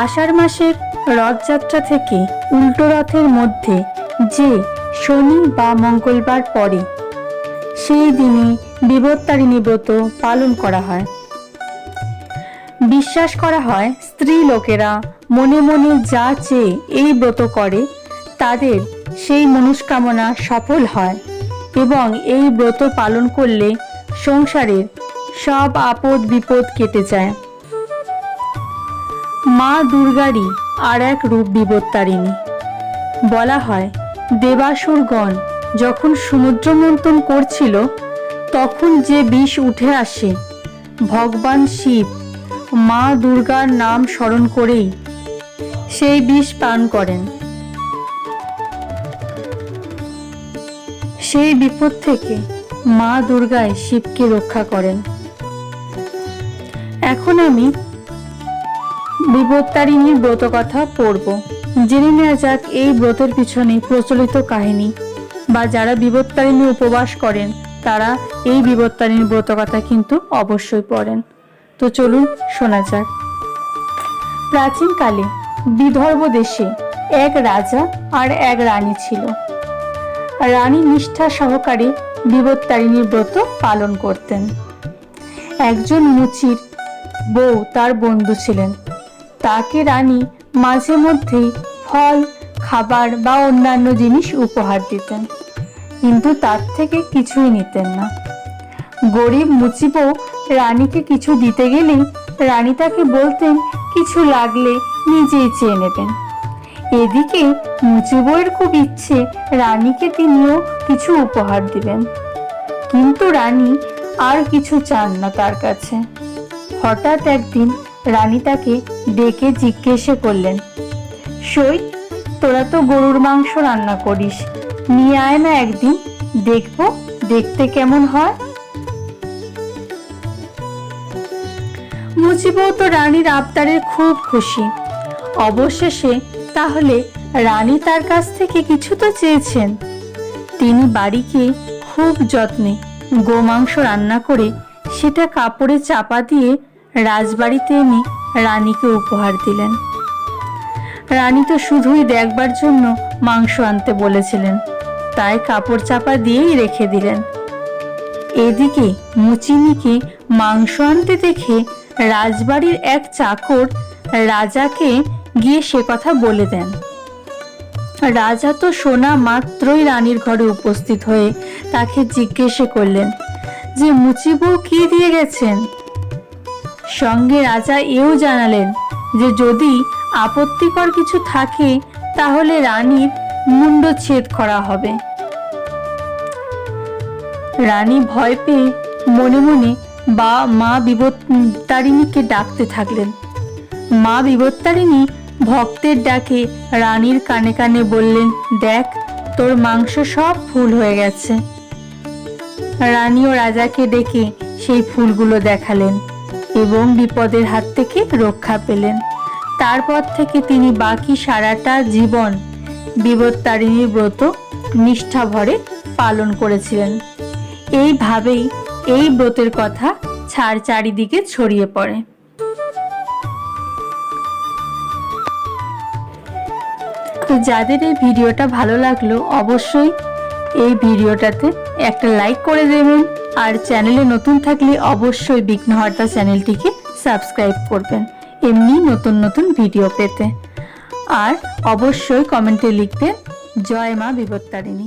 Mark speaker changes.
Speaker 1: আষাঢ় মাসের রথযাত্রা থেকে উল্টো রথের মধ্যে যে শনি বা মঙ্গলবার পরে সেই দিনে বিবর্তারিণী ব্রত পালন করা হয়। বিশ্বাস করা হয়, স্ত্রী লোকেরা মনে মনে যা চেয়ে এই ব্রত করে, তাদের সেই মনস্কামনা সফল হয় এবং এই ব্রত পালন করলে সংসারের সব আপদ বিপদ কেটে যায়। মা দুর্গারই আর এক রূপ বিবর্তারিণী বলা হয়, দেবাসুরগণ যখন সমুদ্র মন্থন করছিল, তখন যে বিষ উঠে আসে, ভগবান শিব মা দুর্গার নাম স্মরণ করেই সেই বিষ পান করেন। সেই বিপদ থেকে মা দুর্গায় শিবকে রক্ষা করেন। এখন আমি বিপত্তারিণীর ব্রত কথা পড়ব। জেনে নেওয়া যাক এই ব্রতের পিছনে প্রচলিত কাহিনী বা যারা বিপত্তারিণী উপবাস করেন, তারা এই বিপত্তারিণীর ব্রত কথা কিন্তু অবশ্যই পড়েন। তো চলুন শোনা যাক। প্রাচীনকালে বিদর্ভ দেশে এক রাজা আর এক রানী ছিল। রানী নিষ্ঠা সহকারে বিপত্তারিণীর ব্রত পালন করতেন। একজন মুচির বউ তার বন্ধু ছিলেন। তাকে রানী মাঝে মধ্যেই ফল, খাবার বা অন্যান্য জিনিস উপহার দিতেন। কিন্তু তার থেকে কিছুই নিতেন না। গরিব মুচিবও রানীকে কিছু দিতে গেলেই রানী তাকে বলতেন, কিছু লাগলে নিজেই চেয়ে নেবেন। এদিকে মুচিবইয়ের খুব ইচ্ছে রানীকে তিনিও কিছু উপহার দিবেন। কিন্তু রানী আর কিছু চান না তার কাছে। হঠাৎ একদিন রানী তাকে ডেকে জিজ্ঞেসে করলেন সই তোরা তো গরুর মাংস রান্না করিস। নিয়ে আয় না একদিন, দেখব, দেখতে কেমন হয়? মুজিবও তো রানীর আবদারে খুব খুশি। অবশেষে তাহলে রানী তার কাছ থেকে কিছু তো চেয়েছেন। তিনি বাড়িকে খুব যত্নে গোমাংস রান্না করে সেটা কাপড়ে চাপা দিয়ে রাজবাড়িতে এনে রানীকে উপহার দিলেন। রানী তো শুধুই দেখবার জন্য মাংস আনতে বলেছিলেন, তাই কাপড় চাপা দিয়েই রেখে দিলেন। এদিকে মুচিনিকে মাংস আনতে দেখে রাজবাড়ির এক চাকর রাজাকে গিয়ে সে কথা বলে দেন। রাজা তো সোনা মাত্রই রানীর ঘরে উপস্থিত হয়ে তাকে জিজ্ঞেসে করলেন যে মুচিবু কি দিয়ে গেছেন? সঙ্গে রাজা এও জানালেন যে যদি আপত্তিকর কিছু থাকে, তাহলে রানীর মুন্ডচ্ছেদ করা হবে। রানী ভয় পেয়ে মনে মনে বা মা বিবত্তারিণীকে ডাকতে থাকলেন। মা বিবত্তারিণী ভক্তের ডাকে রানীর কানে কানে বললেন, দেখ, তোর মাংস সব ফুল হয়ে গেছে। রানী ও রাজাকে ডেকে সেই ফুলগুলো দেখালেন। এবং বিপদের হাত থেকে রক্ষা পেলেন। তারপর থেকে তিনি বাকি সারাটা জীবন বিবত্তারিণীর ব্রত নিষ্ঠা ভরে পালন করেছিলেন। এইভাবেই এই ব্রতের কথা ছাড় চারিদিকে ছড়িয়ে পড়ে। তো যাদের এই ভিডিওটা ভালো লাগল, অবশ্যই এই ভিডিওটাতে একটা লাইক করে দেবেন। আর চ্যানেলে নতুন থাকলে অবশ্যই বিঘ্নহর্তা চ্যানেলটিকে সাবস্ক্রাইব করবেন। এমনি নতুন নতুন ভিডিও পেতে। আর অবশ্যই কমেন্টে লিখবেন, জয় মা বিবত্তারিণী।